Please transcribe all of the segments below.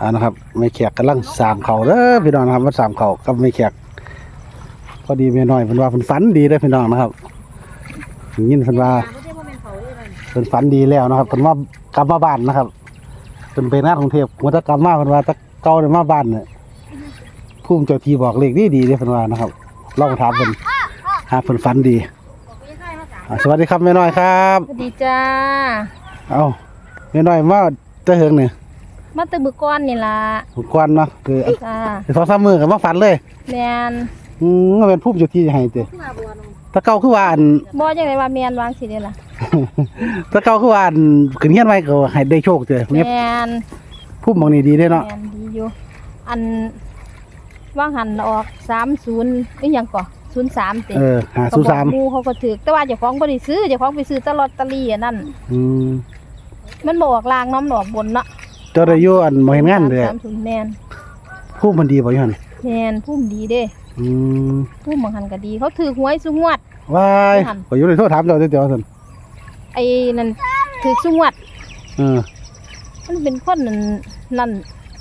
อ่านะครับไม่แขกกำลังสามเขาเด้อพี่น้องนะครับว่าสามเขากับไม่แขกพอดีเมียน้อยเพิ่นว่าเพิ่นฝันดีเด้อพี่น้องนะครับยินเพิ่นว่าเพิ่นฝันดีแล้วนะครับเพิ่นว่ากลับมาบ้านนะครับเพิ่นไปงานกรุงเทพเมื่อตะกลับมาเพิ่นว่าตะเก่าได้มาบ้านเนี่ยภูมิเจ้าที่บอกเลขดีดีๆเด้อเพิ่นว่านะครับลองถามเพิ่นหาเพิ่นฝันดีอ่าสวัสดีครับแม่น้อยครับสวัสดีจ้าเอ้าแม่น้อยมาแตะเหิงเนี่ย มาแตะบึกก้อนนี่ล่ะทุกวันเนาะคือจ้าสองสามมือกับมาฝันเลย แมนอืมก็เป็นผู้เจ้าที่ให้เตะตะเก่าคือว่าอัน บ่จังไดว่าแมนวางสิเด้ล่ะตะเก่าคือว่าอันขึ้นเฮียนไว้ก็ให้ได้โชคเตะแมเนี่ยนผู้มองนี่ดีเด้เนาะแมนดีอยู่อันว่างหันออก30อีหยังก่อ03ติเออหาก็สู้บอกสามหมู่เขาก็ถูกแต่ว่าเจ้าของบ่ได้ซื้อเจ้าของไปซื้อแตลอตเตอรี่อันนั้น อืมมันบ่ออกลางน้ำหนออกบนเนาะ เจ้าได้อยู่อันบ่เห็นงานเด้อ30แมนผู้มันดีบ่อยู่หั่นแมนพุ่มดีเด้อืมพุ่มบางหันก็ดี เขาถือหวยสุงวดว้ายหั่นก็อยู่ในโทรถามเจ้าเดี๋ยวๆซั่นไอ้นั่นถือสุงวด เออมันเป็นคนนั่นนั่น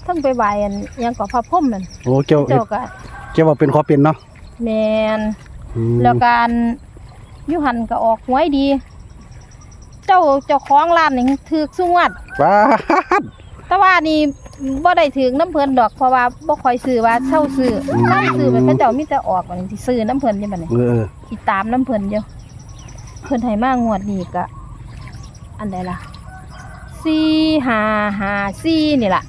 ทั้งไปไหวอันอิหยังก็พระพรหมนั่นโอ้เกี่ยวเจ้าก็เกี่ยวว่าเป็นขอเป็นเนาะแมน อืมแล้วการยุหันก็ออกหวยดี เจ้าเจ้าของร้านนี่ถือสุงวัดว้าด แต่ว่านี่บ่ได้ถือน้ำเพิ่นดอกเพราะว่าบ่ค่อยซื้อว่าเช่าซื้อเช่าซื้อไปเขาเจ้ามีแต่ออกมันสิซื้อน้ำเพิ่นนี่บัดนี้เออเออสิตามน้ำเพิ่นอยู่เพิ่นให้มางวดนี้ก็อันใดล่ะ4 5 5 4นี่ล่ะ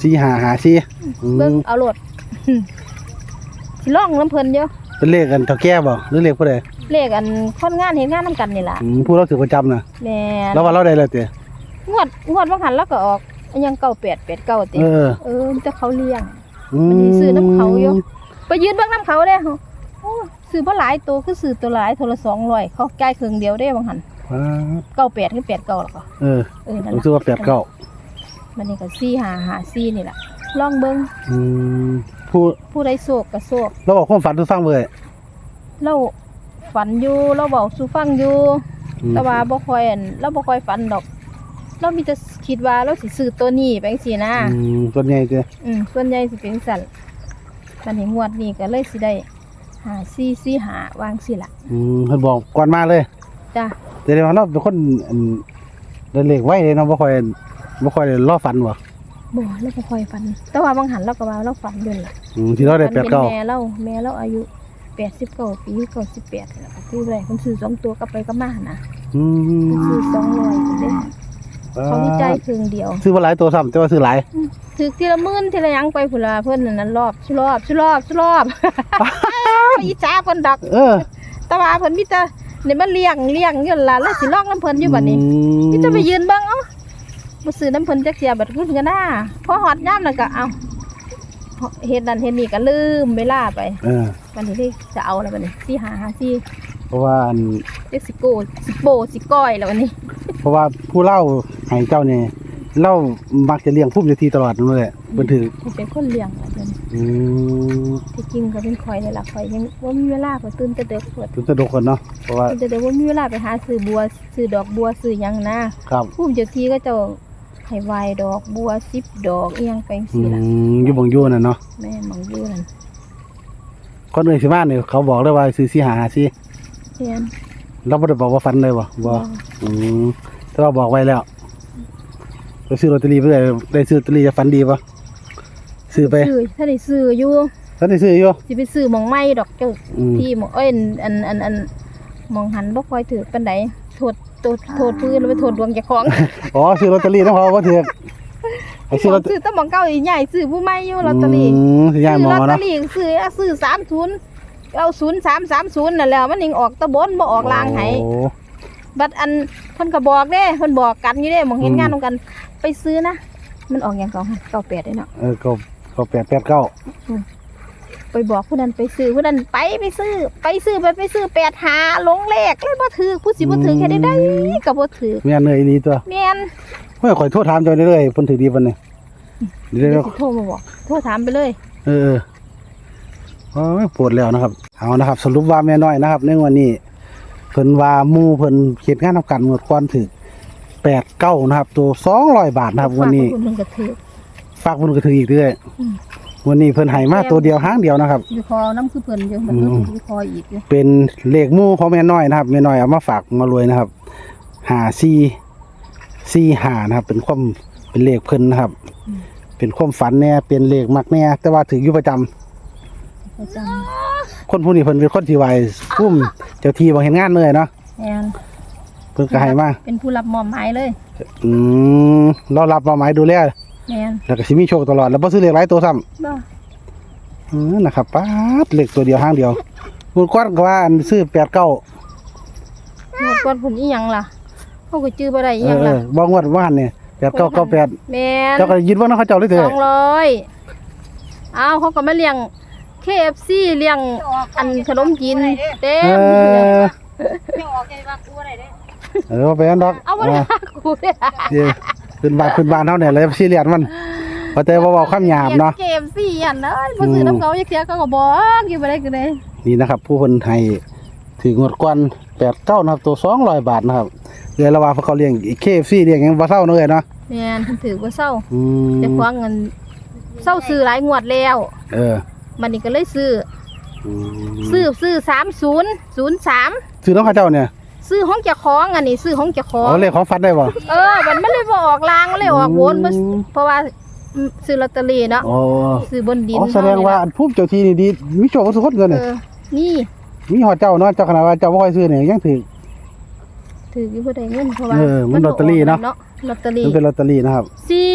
สี่หาหาสี่อืเบิ่งมเอาโลดสิลองน้ำเพิ่นอยู่เป็นเลขกันเท่าแก่บ่หรือเลขผู้ใดเลขอันคนงานเห็นงานนํกันนี่ล่ะอืมผู้เราถือประจำน่ะแม่นแล้วว่าเราได้เลยเตะงวดงวดว่างหันแล้วก็ออก อันยังเก้าแปดแปดเก้าติเออ เออแต่เขาเลี้ยงอืมันสิซื้อน้ำเขาอยู่ไปยืนเบ้างน้ำเขาเด้โอ้ซื้อบ่หลายตัวคือซื้อตัวหลายตัวละสองร้อยเขาจ่ายครึ่งเดียวได้บางหันว้าดเก้าแปดคือแปดเก้าหรอกเออเออนั่นผมล่ะซื้อว่าแปดเก้ามันนี่ก็ซี่หาหาซี่นี่แหละลองเบิ้งอืมผู้ผู้ใดโศกก็โศกเราบอกความฝันทุกฟังเลยเราฝันอยู่เราเบาสู่ฟังอยู่อืมแต่ว่าบ่ค่อยอั่นเราบ่ค่อยฝันดอก เรามีแต่คิดว่าเราสิซื้อตัวนี้ไปจังซี่นะอืมส่วนใหญ่เจ้อืมส่วนใหญ่สิเป็นสั่นบัดนี้งวดนี้ก็เลยสิได้หาซี่ซี่หาวางสิล่ะอืมเพิ่นบอกก่อนมาเลยจ้ะแต่เดี๋ยวเราเป็นคนอันเดินเลขไว้เลยเนาะบ่ค่อยบ่ค่อยได้รอฝันบ่บ่เราบ่ค่อยฝัน แต่ว่าบางหันเราก็ว่าเราฝันอยู่นั่นล่ะอืมที่เราได้ฝันแปดเห็นเก้าแม่เราแม่เราอายุ89ปี98แล้วก็คือได้เพิ่นซื้อสองตัวกลับไปกลับมานะอืมเพิ่นซื้อ200พุ่นเด้ เขามีใจครึ่งเดียว ซื้อมาหลายตัวซ้ำแต่ว่าซื้อหลายถือทีละหมื่นทีละหยังไปพุ่นละเพิ่นนั่นนะรอบชุรอบชุรอบชุรอบ อีจ้าเพิ่นดอกเออแต่ว่าเพิ่นมีแต่นี่มันเลี้ยงเลี้ยงอยู่ล่ะแล้วสิลอกน้ำเพิ่นอยู่บัดนี้อืมนี่จะไปยืนเบิ่งเอ้าบ่ซื้อน้ำเพิ่นจักเสียบัดขึ้นกันหน้าพอฮอดยามนั่นก็เอ้าเฮ็ดนั่นเฮ็ดนี่ก็ลืมเวลาไปเออวันนี้ได้จะเอาแล้วบัดนี้สิหาหาสิ เพราะว่าอันจักสิโกสิโปสิก้อยแล้ววันนี้เพราะว่าผู้เล่าให้เจ้านี่เล่ามักจะเลี้ยงพุ่มเจ้าที่ตลอดนั่นแหละเพิ่นถือให้เป็นคนเลี้ยงแล้วบัดนี้อืมที่จริงก็เป็นข่อยนี่ล่ะข่อยยังบ่มีเวลาก็ตื่นแต่ดึกเพิ่นทุกทุกคนเนาะเพราะว่าแต่เดี๋ยวว่ามีเวลาไปหาซื้อบัวซื้อดอกบัวซื้อหยังนะครับผู้เจ้าที่ก็เจะให้ไหวายดอกบัวสิบดอกอีหยังไปอืสิล่ะมอยู่บ่งอยู่น่ะเนาะแม่หมองอยู่นั่นคนอื่นสิมาเนี่ยเขาบอกเลยว่าซื้อสิหาสิ เพียนเราบ่ได้บอกว่าฝันเลยบ่บ่อืมแต่ว่าบอกไว้แล้วไปซื้อลอตเตอรี่ไปได้ได้ซื้อลอตเตอรี่จะฝันดีบ่ซื้อไปซื้อถ้าได้ซื้ออยู่ฝันได้ซื้ออยู่สิไปซื้อหมองไม้ดอกเจ้าอืมที่หมองเอ้ยอันอันอันหมองหันบ่ค่อยถือปานใดโทษโทษโทษพื้นแล้วไปโทษดวงเจ้าของอ๋อซื้อลอตเตอรี่นำเขาบ่ถูกไปซื้อลอตเตอซื้อแตะหมองเก่าอีใหญ่ซื้อผู้ใหม่อยู่ลอตเตอรี่อืมสิย้ายหมอซื้อลอตเตอ เนาะรี่ซื้อซื้อ30เอา0330นั่นแหล้วมันยังออกตะบนบ่ออกลางให้โอ้ บัดอันเพิ่นก็บอกเด้เพิ่นบอกกันอยู่เด้หมองเห็นอืม งานนำกัน ไปซื้อนะมันออกอย่างเก่าเก่าแปดได้เนาะเออก็ก็แปดแปดเก้าไปบอกผู้นั้นไปซื้อผู้นั้นไปไปซื้อ ไปซื้อไปไปซื้อแปดหาลงเลขเลยบ่ถือผู้สิบ่ถือแค่ได้ได้ก็บ่ถือแม่นเนยอีหลีตัวแม่นเฮ้ยข่อยโทษถามเจ้าเรื่อยๆเพิ่นถือดีเพิ่นนี่เดี๋เดี๋ยยววสิโทรมาบอกโทรถามไปเลย เออเออ โอ้ยปวดแล้วนะครับ เอานะครับ สรุปว่าแม่น้อยนะครับ ในวันนี้เพิ่นว่าหมู่เพิ่นเฮ็ดงานทำกันหมดก่อนถึงแปดเก้านะครับ ตัว200บาทนะครับ วันนี้ฝากคนหนึงก็ถือฝากเพิ่นก็ถืออีกเรื่อยอืมวันนี้เพิ่นให้มาตัวเดียวหางเดียวนะครับ อยู่คอน้ำคือเพิ่นอยู่มันอืมอยู่คออีกอยู่เป็นเลขหมู่ของแม่น้อยนะครับแม่น้อยเอามาฝากมารวยนะครับหาซีซีหานะครับ เป็นความเป็นเลขเพิ่นนะครับ เป็นความฝันแน่เป็นเลขมักแน่แต่ว่าถืออยู่ประจำ ประจคนผู้นี้เพิ่นเป็นคนที่ไหวพุ่มเจ้าที่บ่เห็นงานเลยเนาะำแม่นเพิ่นก็ให้มาเป็นผู้รับมอบหมายเลยอืมเรารับมาหมายดูแลแม่นแล้วก็สิมีโชคตลอดแล้วบ่ซื้อเลขหลายตัวซ้ำ บ่อืมนะครับป๊าดเลขตัวเดียวหางเดียวมูลกว้านก็ว่าอันซื้อ89งวดก่อนผลอีหยังล่ะเขาก็จื้อบ่ได้อีเอหยัองเอล่ะ อบ่งวดว่านเนี่ย8998แม่นเจ้าก็ยึดว่าน้องเขาเจ้าเลยเถสอะองร้อยอ้าวเขาก็มาเลี้ยง KFC เลี้ยงอันขนมจีนเต็เอมอเออว่าไปอันดอกเอาบ่ได้ว่ากูเด้อเดี๋ยวขึ้นบ้านขึ้นบ้านเท่าเนี่ยเลยซีเรียสมันพอแต่ว่าเว้าคำหยาบเนาะ เกมสี่อันเนาะบ่ซื้อน้ำเขาจักเที่ยเขาก็บอกอยู่บ่ได้ก็ได้นี่นะครับ ผู้คนให้ถืองวดกวน89นะครับ ตัว200บาทนะครับเดี๋ยวระหว่างเขาเลี้ยงอีก KFC เลี้ยงหยังบ่เซาเนาะเอ้ยเนาะแม่นเพิ่นถือว่าเศร้าอืมแต่ควางเงินเศร้าซื้อหลายงวดแล้ว เออ มันนี่ก็เลยซื้ออืมซื้อซื้อ30 03ซื้อน้องเขาเจ้าเนี่ยซื้อของเจ้าของอันนี้ซื้อของเจ้าของอ๋อเลขของฟันได้บ่ เออมันไม่เลยบออกลางมันเลยออกวนบ่อืม เพราะว่าอืมซื้อลอตเตอรี่เนาะอ๋อซื้อบนดินอ๋อแสดงว่าอันภูมิเจ้าที่นี่ดีมีโชคกับทุกคนเกินเอเนี่ยอนี่มีฮอดเจ้าเนาะเจ้าขนาดว่าเจ้าบ่ค่อยซื้อเนี่ยยังถือ ถืออยู่บ่ได้เงินเพราะว่าเออมันลอตเตอรี่เนาะลอตเตอรี่มันเป็นลอตเตอรี่นะครับ สี่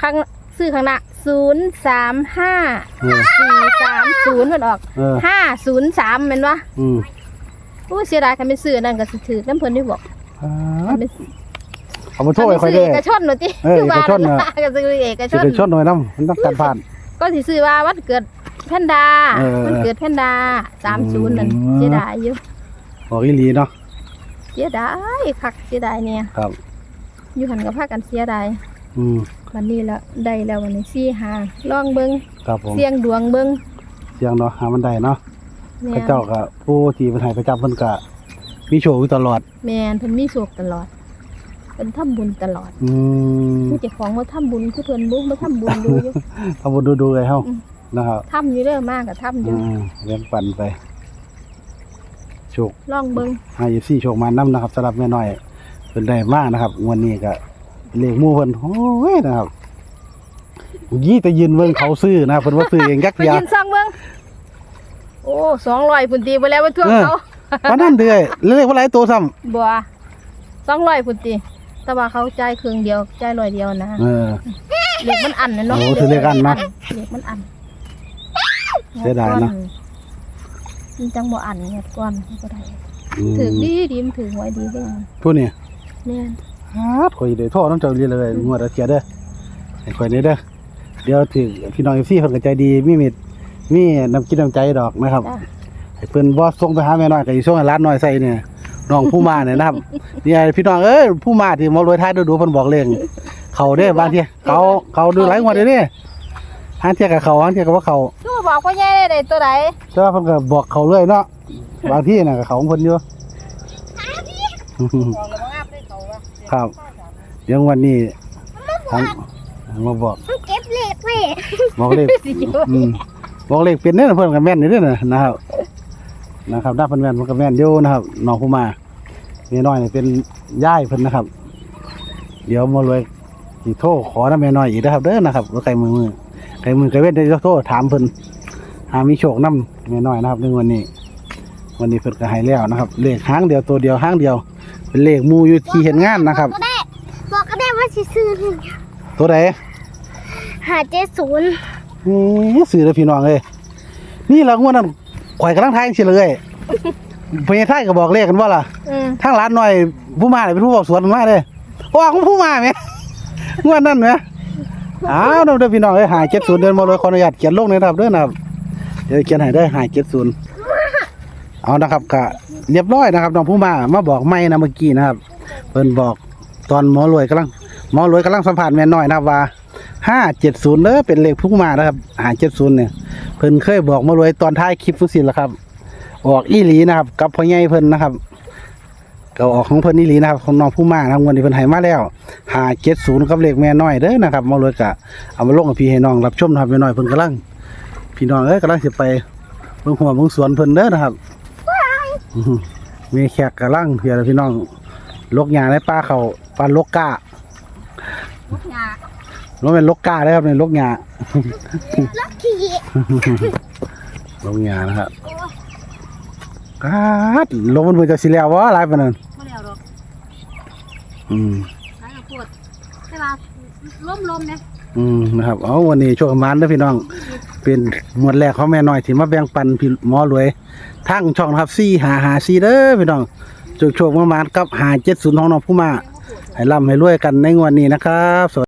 ครั้งซื้อข้างหน้า ศูนย์สามห้าเออ สี่สามศูนย์มันออกเออ ห้าศูนย์สามแม่นวะอืมอู้เสียดายคันเป็นซื้อนั่นก็สิถือน้ำเพิ่นที่บอกอ่าคันเป็นเอามาโทษไว้ค่อยซื้ได้อเอกชนหน่อยติเออเอกชนน่ะก็ซื้อเอกชสินไปชดหน่อยน้ำมันต้องการผ่าน ก็สิซื้อว่าวันเกิดแพนด้าเออวันเกิดแพนด้าสามศูนย์นั่นอืม เสียดายอยู่บอกอีหลีเนาะเสียดายคักเสียดายเนี่ยครับ อยู่หันกับพากันเสียดายอืม วันนี้แล้วได้แล้ววันนี้สี่หาลองเบิ่งครับผมเสี่ยงดวงเบิ่งเสียงเนาะหามันได้เนาะแม่พระเจ้าก็ผู้ที่เป็นให้ประจำเพิ่นก็มีโชคอยู่ตลอด แม่นเพิ่นมีโชคตลอดเป็นทำบุญตลอด อืมคือเจ้าของว่าทำบุญคือเพิ่นบุกมาทำบุญดูอยู่ทำบุญดูๆเลยเฮาอืมนะครับทำอยู่เด้อมากก็ทำออืยู่มเลี้ยงปันไปโชคลองเบิ่งให้24โชคมานํนะครับสำหรับแม่น้อยเพิ่นได้มานะครับงวันนี้ก็ เลขหมู่เพิ่นโอ้ยนะครับยี่แต่ยืนเบิ่งเขาซื้อนะครับเพิ่นว่าซื้อเองยักไปยา ยืนซ่องเบิ่งโอ้200พุ่นตีไปแล้วบ่ทั่วเออ เขาปานนั้นเด้อแล้วเลขว่าหลายตัวซ้ำบ่200พุ่นตีแต่ว่าเขาจ่ายครึ่งเดียวจ่ายร้อยเดียวนะเออเลขมันอันนะเนาะโอ้ถือเลขอันเนาะเลขมันอันเสียดายเนาะมันจังบ่อันเงี้ยก่อนก็ได้อืมถือดีดีมันถือหวยดีเด้อผู้นี่แม่น ฮาดข่อยได้โทษน้ำเจ้าเรียนเลยงวดละเทียเด้อให้ข่อยนี่เด้อเดี๋ยวถึงพี่น้อง FC เพิ่นก็ใจดีมีมิตรมีน้ำกินน้ำใจดอกนะครับจ้ะ ให้เพิ่นบ่ส่งไปหาแม่น้อยก็สิส่งให้ร้านน้อยใส่เนี่ยน้องผู้มาเนี่ยนะครับเนี่ยพี่น้องเอ้ยผู้มาที่มารวยท้ายดูๆเพิ่นบอกเลขเขาเด้อบางทีเขาเขาดูหลายงวดเด้อเด้หางเที่ยกับเขาหางเที่ยกับว่าเขาชูบอกว่าแย่ได้ตัวใดแต่ว่าเพิ่นก็บอกเขาเรื่อยเนาะ บางที่น่ะก็เขาของเพิ่นอยู่ ครับ เดี๋ยววันนี้ทางมาบอกเก็บเลขไว้บอกเลขสิอยู่อืมบอกเลขเป็นเด้อเพิ่นก็แม่นอยู่เด้อนะนะครับ นะครับด้าเพิ่นแม่นเพิ่นก็แม่นอยู่นะครับน้องผู้มาแม่น้อยนี่เป็นย่ายเพิ่นนะครับ เดี๋ยวมารวยสิโทรขอนำแม่น้อยอีกนะครับเด้อนะครับว่าไกลมือมือไกลมือไกลเว้นได้โทรถามเพิ่นหามีโชคนำแม่น้อยนะครับในวันนี้ วันนี้เพิ่นก็ให้แล้วนะครับเลขหางเดียวตัวเดียวหางเดียว เป็นเลขหมู่อยู่ที่เห็นงานนะครับ บอกก็ได้ว่าสิซื้อหนึ่งตัวใดหาเจ็ดศูนย์นี่สื่อเลยพี่น้องเอ้ยนี่เรางวดนั้นข่อยกำลังทายสิเลยพญาไทยก็บอกเลขกันว่าล่ะอืมทางร้านหน่อยผู้มาเนี่ยเป็นผู้บอกสวนมาเลยว่าของผู้มาไหมงวดนั้นไหมอ้าวเด้อพี่น้องเอ้ยหายเจ็ดศูนย์เดินมาเลยขออนุญาตเขียนลงเลยนะครับเด้อนะครับเดี๋ยวเขียนให้ได้หายเจ็ดศูนย์เอานะครับกะ เรียบร้อยนะครับน้องผู้มามาบอกไม่นะเมื่อกี้นะครับ เพิ่นบอกตอนหมอรวยกำลังหมอรวยกำลังสัมผัสแม่น้อยนะครับว่าห้าเจ็ดศูนย์เด้อเป็นเลขผู้มานะครับหาเจ็ดศูนย์เนี่ยเพิ่นเคยบอกหมารวยตอนท้ายคลิปฟุตซิลแล้วครับ ออกอีหลีนะครับ กับพ่อใหญ่เพิ่นนะครับก็ออกของเพิ่นนี่ลีนะครับของน้องผู้มานะครับวันนี้เพิ่นให้มาแล้ว570กับเลขแม่น้อยเด้อนะครับมาเลยก็เอามาลงกับพี่ให้น้องรับชมนะครับแม่น้อยเพิ่นกำลังพี่น้องเอ้ยกำลังสิไปเบิ่งหัวเบิ่งสวนเพิ่นเด้อนะครับ มีแขกกำลังเพียรพี่น้องลกหญ้าในป่าเขาป่าลกกาลูกยาบ่แม่นลกกาเด้อครับนี่ลกหญ้าลักขี่ลงหญ้านะครับกาดลงมันเพิ่นจะสิแล้วบ่หลายปานนั้นบ่แล้วดอกอืมหลายปวดแต่ว่าล้มๆนะอืมนะครับเอาวันนี้โชคประมานเด้อพี่น้อง เป็นหมวดแรกของแม่น้อยที่มาแบ่งปันพี่หมอรวย ทางช่องนะครับซีหาหาซีเด้อพี่น้องโชคโชคประมานกับหาเจ็ดศูนย์ของน้องผู้มาให้ร่ำให้รวยกันในงวดนี้นะครับ